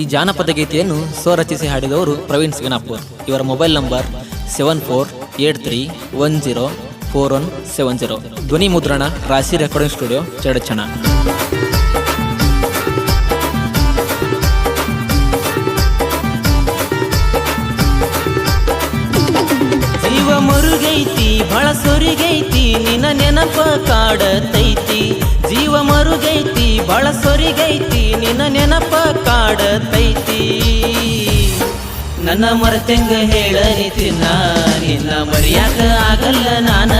ಈ ಜಾನಪದ ಗೀತೆಯನ್ನು ಸ್ವರಚಿಸಿ ಹಾಡಿದವರು ಪ್ರವೀಣ್ ಸಿಗನಾಪುರ್ ಇವರ mobile number seven four eight three one zero four one seven zero. ಧ್ವನಿ ಮುದ್ರಣ, ರಾಶಿ ರೆಕಾರ್ಡಿಂಗ್ ಸ್ಟುಡಿಯೋ, ಚಡಚಣ. ಜೀವ ಮರುಗೈತಿ ಬಹಳ ಸೊರಿಗೈತಿ, ನಿನ್ನ ನೆನಪ ಕಾಡತೈತಿ. ಜೀವ ಮರುಗೈತಿ, ಬಳ ಸೊರಿಗೈತಿ, ನಿನ್ನ ನೆನಪ ಕಾಡತೈತಿ. ನನ್ನ ಮರತೆಂಗ ನಿತಿನ ನಿನ್ನ ಮರಿಯಾಕ ಆಗಲ್ಲ ನಾನ.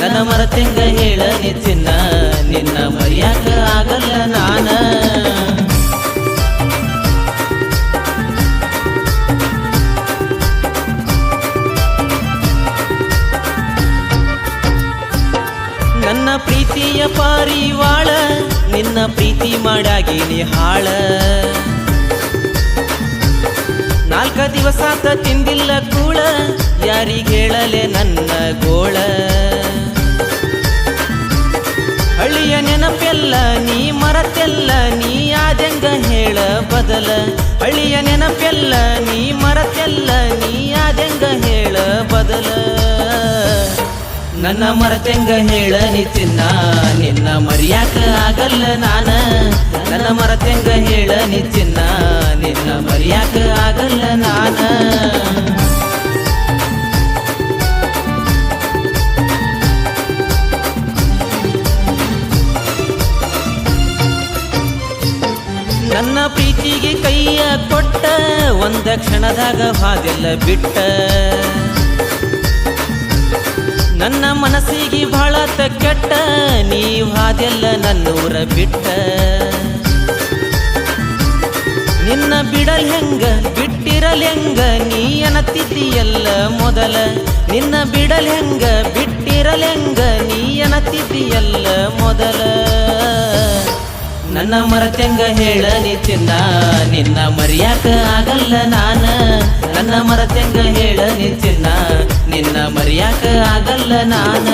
ನನ್ನ ಮರತೆಂಗ ತಿನ್ನ, ನಿನ್ನ ಮರಿಯಾಕ ಪ್ರೀತಿಯ ಪಾರಿವಾಳ, ನಿನ್ನ ಪ್ರೀತಿ ಮಾಡಾಗಿನಿ ಹಾಳ. ನಾಲ್ಕ ದಿವಸ ಆತ ತಿಂದಿಲ್ಲ ಕೂಳ, ಯಾರಿಗ್ ಹೇಳಲೆ ನನ್ನ ಗೋಳ. ಹಳ್ಳಿಯ ನೆನಪೆಲ್ಲ ನೀ ಮರತೆಲ್ಲ, ನೀ ಆದಂಗ ಹೇಳ ಬದಲ. ಹಳ್ಳಿಯ ನೆನಪೆಲ್ಲ ನೀ ಮರತೆಲ್ಲ, ನೀ ಆದಂಗ ನನ್ನ ಮರತೆಂಗ ಹೇಳ ನಿತಿನ್ನ ನಿನ್ನ ಮರ್ಯಾಕ ಆಗಲ್ಲ ನಾನ. ನನ್ನ ಮರತೆಂಗ ಹೇಳ ನಿತಿನ್ನ ನಿನ್ನ ಮರಿಯಾಕ ಆಗಲ್ಲ ನಾನ. ನನ್ನ ಪ್ರೀತಿಗೆ ಕೈಯ ಕೊಟ್ಟ. ಒಂದ ಕ್ಷಣದಾಗ ಹಾದೆಲ್ಲ ಬಿಟ್ಟ. ನನ್ನ ಮನಸ್ಸಿಗೆ ಬಹಳ ಕೆಟ್ಟ, ನೀವು ಹಾದೆಲ್ಲ ನನ್ನೂರ ಬಿಟ್ಟ. ನಿನ್ನ ಬಿಡಲ್ ಹೆಂಗ, ಬಿಟ್ಟಿರಲ್ ಹೆಂಗ, ನೀ ಅನ್ನತ್ತಿದ್ದೀಯಲ್ಲ ಮೊದಲ. ನಿನ್ನ ಬಿಡಲ್ ಹೆಂಗ, ಬಿಟ್ಟಿರಲ್ ಹೆಂಗ, ನೀ ಅನ್ನತ್ತಿದ್ದೀಯಲ್ಲ ಮೊದಲ. ನನ್ನ ಮರತೆಂಗ ಹೇಳ ನಿತಿನ್ನ ನಿನ್ನ ಮರ್ಯಾಕ ಆಗಲ್ಲ ನಾನ. ನನ್ನ ಮರತೆಂಗ ಹೇಳ ನಿತಿನ್ನ ಮರಿಯಾಕ ಆಗಲ್ಲ ನಾನ?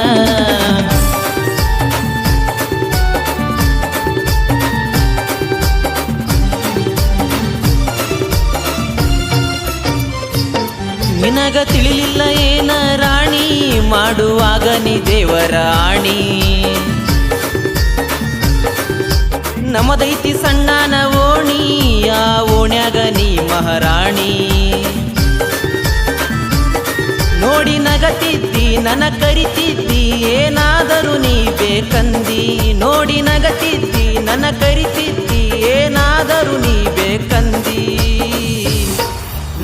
ನಿನಗ ತಿಳಿಲಿಲ್ಲ ಏನ ರಾಣಿ? ಮಾಡುವಾಗ ನೀ ದೇವರ ಆಣಿ. ನಮದೈತಿ ಸಣ್ಣನ ಓಣಿ, ಆ ಓಣ್ಯಾಗ ನೀ ಮಹಾರಾಣಿ. ನೋಡಿ ನಗತಿದ್ದಿ ನನ ಕರಿತಿದ್ದಿ, ಏನಾದರೂ ನೀ ಬೇಕಂದಿ ನೋಡಿ ನಗತಿದ್ದಿ ನನ ಕರಿತಿದ್ದಿ, ಏನಾದರೂ ನೀ ಬೇಕಂದಿ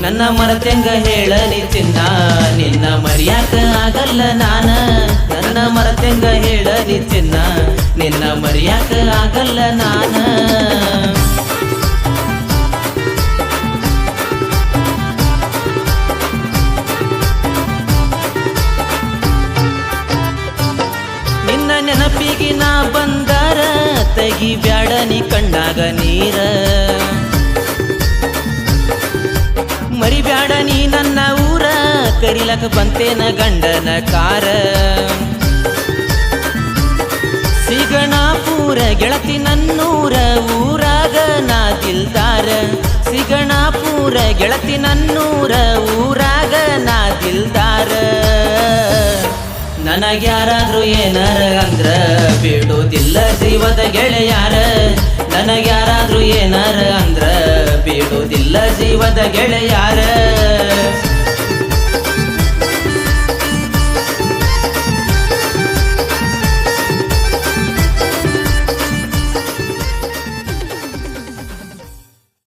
ನನ್ನ ಮರತೆಂಗ ಹೇಳಲಿ ತಿನ್ನ ನಿನ್ನ ಮರ್ಯಾಕ ಆಗಲ್ಲ ನಾನ. ನನ್ನ ಮರತೆಂಗ ಹೇಳಲಿ ತಿನ್ನ ನಿನ್ನ ಮರಿಯಾಕ ಆಗಲ್ಲ ನಾನ. ತೆಗಿ ಬ್ಯಾಡ ನೀ ಕಣ್ಣಾಗ ನೀರ ಮರಿಬ್ಯಾಡ ನೀ ನನ್ನ ಊರ ಕರಿಲಕ ಬಂತೇನ ಗಂಡನ ಕಾರ ಸಿಗಣಾಪುರ ಗೆಳತಿ ನನ್ನೂರ ಊರಾಗ ನಾ ದಿಲ್ದಾರ ಸಿಗಣಾಪುರ ಗೆಳತಿ ನನ್ನೂರ ಊರಾಗ ನಾ ದಿಲ್ದಾರ ನನಗ್ಯಾರಾದ್ರೂ ಏನಾರ ಅಂದ್ರ ಬಿಡುವುದಿಲ್ಲ ಜೀವದ ಗೆಳೆಯಾರ. ನನಗ್ಯಾರಾದ್ರೂ ಏನಾರ ಅಂದ್ರ ಬಿಡುವುದಿಲ್ಲ ಜೀವದ ಗೆಳೆಯಾರ.